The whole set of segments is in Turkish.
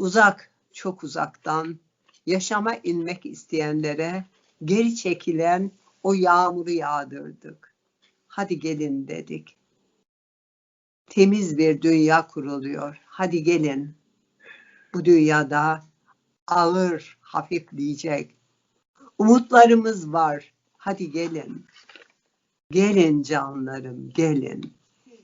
Uzak, çok uzaktan yaşama inmek isteyenlere geri çekilen o yağmuru yağdırdık. Hadi gelin dedik. Temiz bir dünya kuruluyor. Hadi gelin. Bu dünyada ağır hafifleyecek. Umutlarımız var. Hadi gelin. Gelin canlarım, gelin.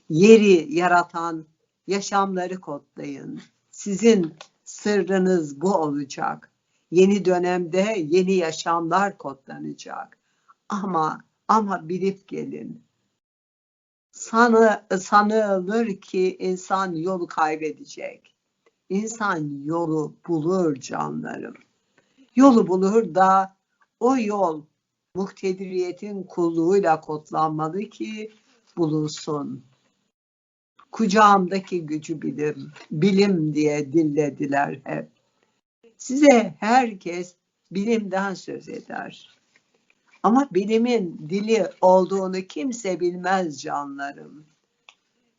Yeri yaratan yaşamları kodlayın. Sizin sırrınız bu olacak. Yeni dönemde yeni yaşamlar kodlanacak. Ama ama bilip gelin. Sanı, sanılır ki insan yolu kaybedecek. İnsan yolu bulur canlarım. Yolu bulur da o yol muhtediriyetin kulluğuyla kodlanmalı ki bulunsun. Kucağımdaki gücü bilim, bilim diye dillediler hep. Size herkes bilimden söz eder. Ama bilimin dili olduğunu kimse bilmez canlarım.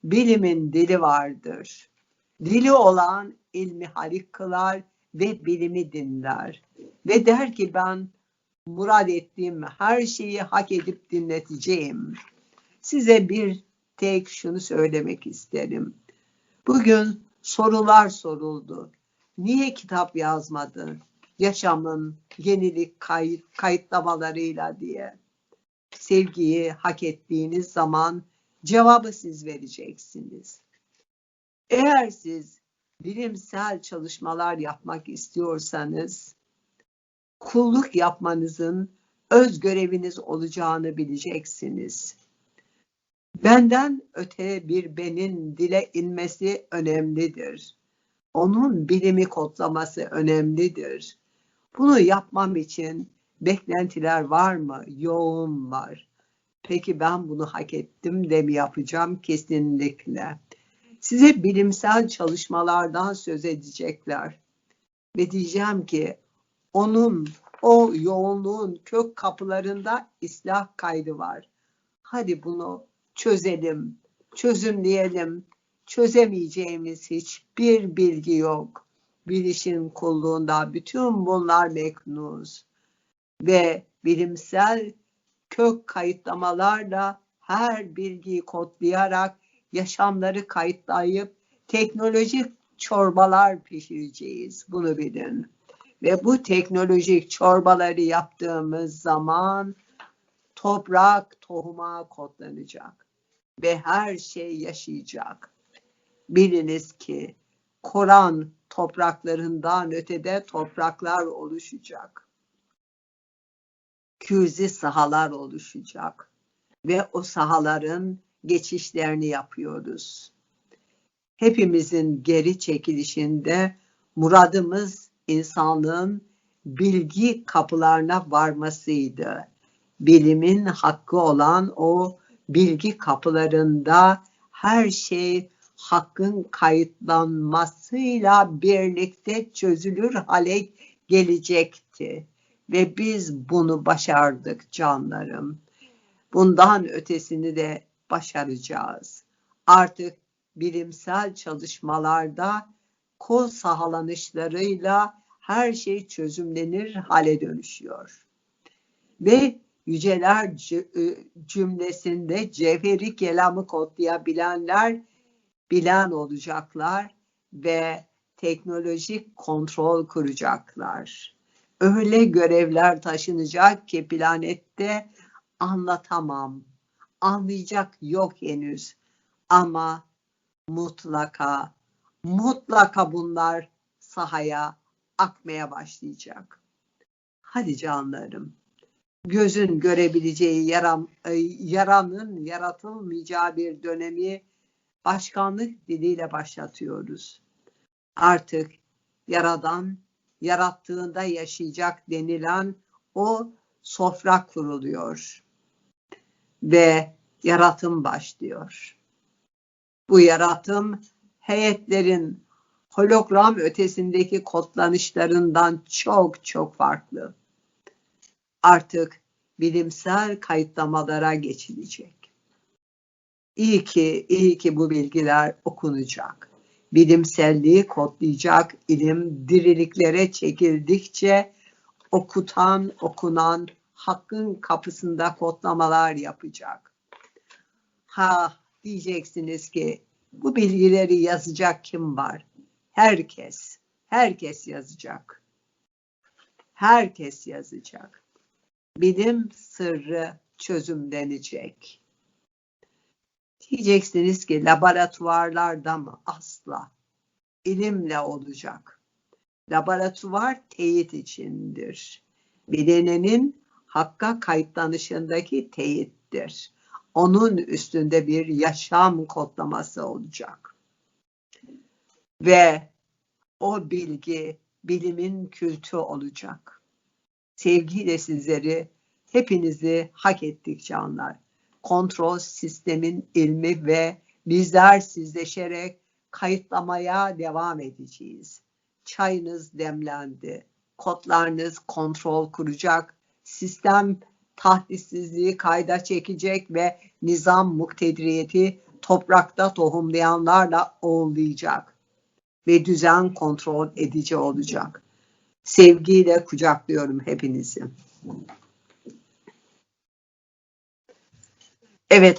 Bilimin dili vardır. Dili olan ilmi halik kılar ve bilimi dinler. Ve der ki ben murad ettiğim her şeyi hak edip dinleteceğim. Size bir tek şunu söylemek isterim. Bugün sorular soruldu. Niye kitap yazmadın? Yaşamın yenilik kayıt, kayıtlamalarıyla diye. Sevgiyi hak ettiğiniz zaman cevabı siz vereceksiniz. Eğer siz bilimsel çalışmalar yapmak istiyorsanız kulluk yapmanızın öz göreviniz olacağını bileceksiniz. Benden öte bir benin dile inmesi önemlidir. Onun bilimi kodlaması önemlidir. Bunu yapmam için beklentiler var mı? Yoğun var. Peki ben bunu hak ettim de mi yapacağım? Kesinlikle. Size bilimsel çalışmalardan söz edecekler. Ve diyeceğim ki onun o yoğunluğun kök kapılarında islah kaydı var. Hadi bunu çözelim, çözümleyelim. Çözemeyeceğimiz hiçbir bilgi yok. Bilişin kulluğunda bütün bunlar meknuz. Ve bilimsel kök kayıtlamalarla her bilgiyi kodlayarak yaşamları kayıtlayıp teknolojik çorbalar pişireceğiz. Bunu bilin. Ve bu teknolojik çorbaları yaptığımız zaman toprak tohuma kodlanacak ve her şey yaşayacak. Biliniz ki Koran topraklarından ötede topraklar oluşacak. Küzi sahalar oluşacak ve o sahaların geçişlerini yapıyoruz. Hepimizin geri çekilişinde muradımız insanlığın bilgi kapılarına varmasıydı. Bilimin hakkı olan o bilgi kapılarında her şey hakkın kayıtlanmasıyla birlikte çözülür hale gelecekti. Ve biz bunu başardık canlarım. Bundan ötesini de başaracağız. Artık bilimsel çalışmalarda kol sahalanışlarıyla her şey çözümlenir hale dönüşüyor. Ve yüceler cümlesinde cevheri kelamı kodlayabilenler bilen olacaklar ve teknolojik kontrol kuracaklar. Öyle görevler taşınacak ki planette anlatamam. Anlayacak yok henüz. Ama mutlaka, mutlaka bunlar sahaya akmaya başlayacak. Hadi canlarım. Gözün görebileceği yaram, e, yaranın yaratılmayacağı bir dönemi başkanlık diliyle başlatıyoruz. Artık yaradan yarattığında yaşayacak denilen o sofra kuruluyor ve yaratım başlıyor. Bu yaratım heyetlerin hologram ötesindeki kodlanışlarından çok çok farklı. Artık bilimsel kayıtlamalara geçilecek. İyi ki, iyi ki bu bilgiler okunacak. bilimselliği kodlayacak ilim diriliklere çekildikçe okutan okunan hakkın kapısında kodlamalar yapacak. Ha diyeceksiniz ki bu bilgileri yazacak kim var? Herkes. Herkes yazacak. Herkes yazacak. Bilim sırrı çözümlenecek. Diyeceksiniz ki laboratuvarlarda mı? Asla. İlimle olacak. Laboratuvar teyit içindir. Bilenenin hakka kayıtlanışındaki teyittir. Onun üstünde bir yaşam kodlaması olacak. Ve o bilgi bilimin kültü olacak. Sevgiyle sizleri, hepinizi hak ettik canlar. Kontrol sistemin ilmi ve bizler sizleşerek kayıtlamaya devam edeceğiz. Çayınız demlendi. Kodlarınız kontrol kuracak. Sistem tahdissizliği kayda çekecek ve nizam muktediriyeti toprakta tohumlayanlarla oğullayacak ve düzen kontrol edici olacak. Sevgiyle kucaklıyorum hepinizi. Evet